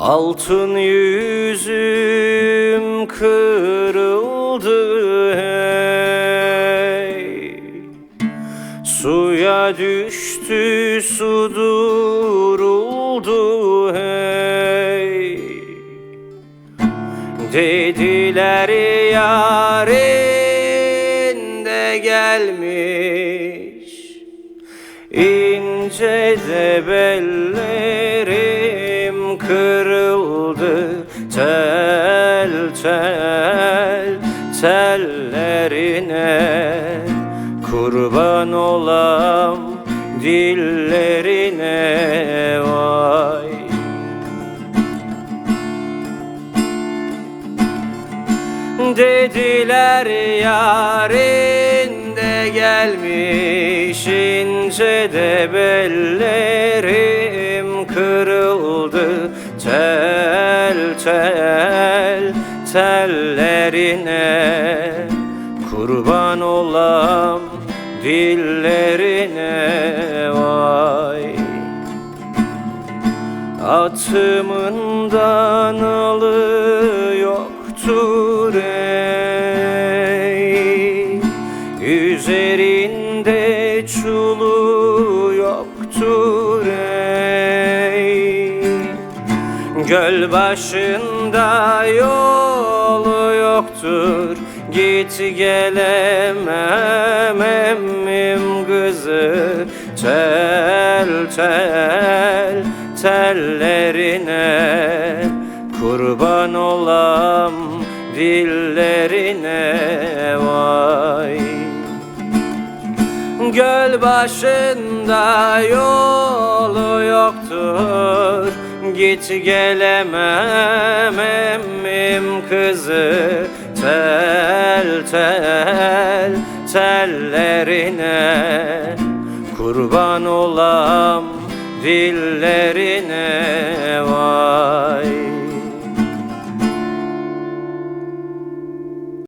Altın yüzüm kırıldı hey. Suya düştü su duruldu hey. Dediler yarın de gelmiş. İnce de bellerim kırıldı. Tel tel tellerine Kurban olam dillerine vay. Dediler yarın de gelmiş ince de bellerim Tel tel tellerine kurban olam dillerine vay. Atımın danalı yoktur ey. Üzerinde çulu yoktur Göl başında yolu yoktur. Git gelemem emmim kızı. Tel tel tellerine Kurban olam dillerine vay. Göl başında yolu yoktur Git gelemem emmim kızı. Tel tel tellerine Kurban olam dillerine